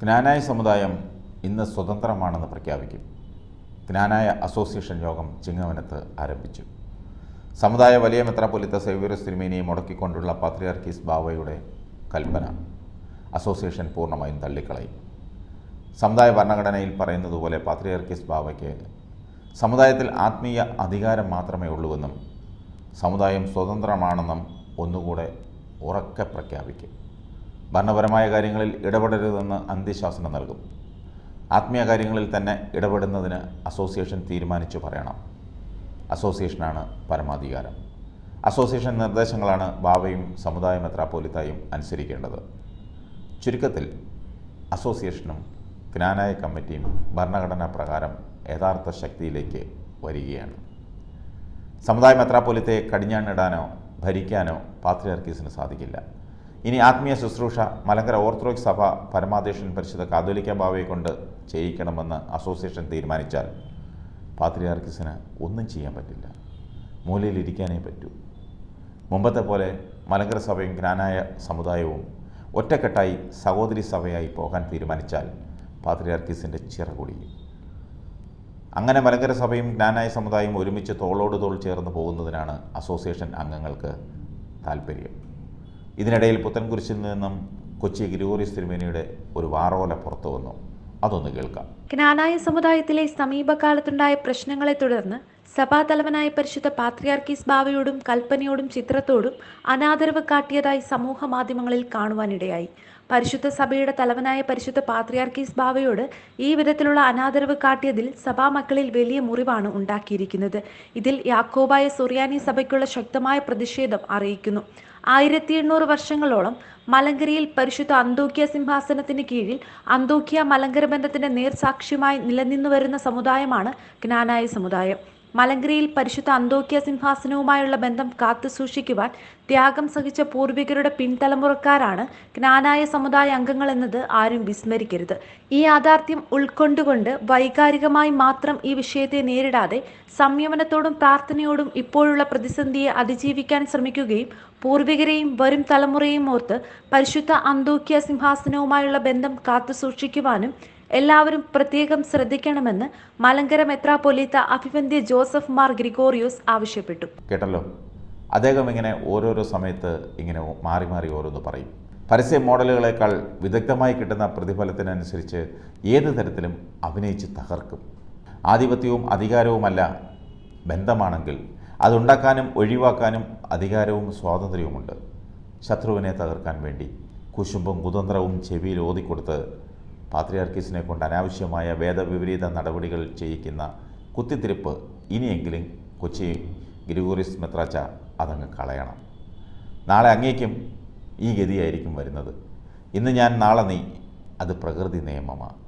ജ്ഞാനായ സമുദായം ഇന്ന് സ്വതന്ത്രമാണെന്ന് പ്രഖ്യാപിക്കും. ജ്ഞാനായ അസോസിയേഷൻ യോഗം ചിങ്ങവനത്ത് ആരംഭിച്ചു. സമുദായ വലിയ മെത്രാപൊലിത്ത സേവ്യർ തിരുമേനിയെ മുടക്കിക്കൊണ്ടുള്ള പാത്രിയാർക്കീസ് ബാവയുടെ കൽപ്പന അസോസിയേഷൻ പൂർണമായും തള്ളിക്കളയും. സമുദായ ഭരണഘടനയിൽ പറയുന്നതുപോലെ പാത്രിയാർക്കീസ് ബാവയ്ക്ക് സമുദായത്തിൽ ആത്മീയ അധികാരം മാത്രമേ ഉള്ളൂവെന്നും സമുദായം സ്വതന്ത്രമാണെന്നും ഒന്നുകൂടെ ഉറക്കെ പ്രഖ്യാപിക്കും. ഭരണപരമായ കാര്യങ്ങളിൽ ഇടപെടരുതെന്ന് അന്ത്യശാസനം നൽകും. ആത്മീയ കാര്യങ്ങളിൽ തന്നെ ഇടപെടുന്നതിന് അസോസിയേഷൻ തീരുമാനിച്ചു പറയണം. അസോസിയേഷനാണ് പരമാധികാരം. അസോസിയേഷൻ നിർദ്ദേശങ്ങളാണ് ബാവയും സമുദായ മെത്രാപ്പോലിത്തായും അനുസരിക്കേണ്ടത്. ചുരുക്കത്തിൽ അസോസിയേഷനും ജ്ഞാനായ കമ്മിറ്റിയും ഭരണഘടനാ പ്രകാരം യഥാർത്ഥ ശക്തിയിലേക്ക് വരികയാണ്. സമുദായ മെത്രാപ്പൊലിത്തെ കടിഞ്ഞാണിടാനോ ഭരിക്കാനോ പാത്രിയാർക്കീസിന് സാധിക്കില്ല. ഇനി ആത്മീയ ശുശ്രൂഷ മലങ്കര ഓർത്തഡോക്സ് സഭ പരമാധ്യക്ഷൻ പരിശുദ്ധ കാതോലിക്ക ബാവയെ കൊണ്ട് ചെയ്യിക്കണമെന്ന് അസോസിയേഷൻ തീരുമാനിച്ചാൽ പാത്രിയാർക്കിസിന് ഒന്നും ചെയ്യാൻ പറ്റില്ല. മൂലയിലിരിക്കാനേ പറ്റൂ. മുമ്പത്തെ പോലെ മലങ്കര സഭയും ജ്ഞാനായ സമുദായവും ഒറ്റക്കെട്ടായി സഹോദരി സഭയായി പോകാൻ തീരുമാനിച്ചാൽ പാത്രിയാർക്കിസിന്റെ ചിറകുടിയും അങ്ങനെ മലങ്കര സഭയും ജ്ഞാനായ സമുദായവും ഒരുമിച്ച് തോളോട് തോൾ ചേർന്ന് പോകുന്നതിനാണ് അസോസിയേഷൻ അംഗങ്ങൾക്ക് താല്പര്യം ഇതിനിടയിൽ പുത്തൻകുരിശിൽ നിന്നും കൊച്ചി ഗ്രിഗോറിയസ് തിരുമേനിയുടെ ഒരു വാറോല പുറത്തു വന്നു. അതൊന്ന് കേൾക്കാം. ജ്ഞാനായ സമുദായത്തിലെ സമീപകാലത്തുണ്ടായ പ്രശ്നങ്ങളെ തുടർന്ന് സഭാതലവനായ പരിശുദ്ധ പാത്രിയാർക്കീസ് ബാവയോടും കൽപ്പനയോടും ചിത്രത്തോടും അനാദരവ് കാട്ടിയതായി സമൂഹ മാധ്യമങ്ങളിൽ കാണുവാനിടയായി. പരിശുദ്ധ സഭയുടെ തലവനായ പരിശുദ്ധ പാത്രിയാർക്കീസ് ബാവയോട് ഈ വിധത്തിലുള്ള അനാദരവ് കാട്ടിയതിൽ സഭാ മക്കളിൽ വലിയ മുറിവാണ് ഉണ്ടാക്കിയിരിക്കുന്നത്. ഇതിൽ യാക്കോബായ സുറിയാനി സഭയ്ക്കുള്ള ശക്തമായ പ്രതിഷേധം അറിയിക്കുന്നു. ആയിരത്തി എണ്ണൂറ് വർഷങ്ങളോളം മലങ്കരയിൽ പരിശുദ്ധ അന്തോക്യ സിംഹാസനത്തിന് കീഴിൽ അന്തോക്യ മലങ്കര ബന്ധത്തിന്റെ നേർസാക്ഷ്യമായി നിലനിന്നു വരുന്ന സമുദായമാണ് ജ്ഞാനായ സമുദായം. മലങ്കരയിൽ പരിശുദ്ധ അന്തോക്യ സിംഹാസനവുമായുള്ള ബന്ധം കാത്തു സൂക്ഷിക്കുവാൻ ത്യാഗം സഹിച്ച പൂർവികരുടെ പിൻതലമുറക്കാരാണ് ജ്ഞാനായ സമുദായ അംഗങ്ങൾ എന്നത് ആരും വിസ്മരിക്കരുത്. ഈ യാഥാർത്ഥ്യം ഉൾക്കൊണ്ടുകൊണ്ട് വൈകാരികമായി മാത്രം ഈ വിഷയത്തെ നേരിടാതെ സംയമനത്തോടും പ്രാർത്ഥനയോടും ഇപ്പോഴുള്ള പ്രതിസന്ധിയെ അതിജീവിക്കാൻ ശ്രമിക്കുകയും പൂർവികരെയും വരും തലമുറയെയും ഓർത്ത് പരിശുദ്ധ അന്തോക്യ സിംഹാസനവുമായുള്ള ബന്ധം കാത്തു സൂക്ഷിക്കുവാനും എല്ലാവരും പ്രത്യേകം ശ്രദ്ധിക്കണമെന്ന് മലങ്കര മെത്രാപൊലീത്ത അഭിവന്ധ്യ ജോസഫ് മാർ ഗ്രിഗോറിയോസ് ആവശ്യപ്പെട്ടു. കേട്ടല്ലോ? അദ്ദേഹം ഇങ്ങനെ ഓരോരോ സമയത്ത് ഇങ്ങനെ മാറി മാറി ഓരോന്ന് പറയും. പരസ്യ മോഡലുകളെക്കാൾ വിദഗ്ധമായി കിട്ടുന്ന പ്രതിഫലത്തിനനുസരിച്ച് ഏത് തരത്തിലും അഭിനയിച്ച് തകർക്കും. ആധിപത്യവും അധികാരവുമല്ല ബന്ധമാണെങ്കിൽ അതുണ്ടാക്കാനും ഒഴിവാക്കാനും അധികാരവും സ്വാതന്ത്ര്യവുമുണ്ട്. ശത്രുവിനെ തകർക്കാൻ വേണ്ടി കുശുമ്പും കുതന്ത്രവും ചെവിയിൽ ഓതിക്കൊടുത്ത് പാത്രിയാർക്കീസിനെ കൊണ്ട് അനാവശ്യമായ വേദവിപരീത നടപടികൾ ചെയ്യിക്കുന്ന കുത്തിത്തിരിപ്പ് ഇനിയെങ്കിലും കൊച്ചി ഗ്രിഗോറിയസ് മെത്രാച്ച അതങ്ങ് കളയണം. നാളെ അങ്ങേക്കും ഈ ഗതിയായിരിക്കും വരുന്നത്. ഇന്ന് ഞാൻ നാളെ നീ. അത് പ്രകൃതി നിയമമാണ്.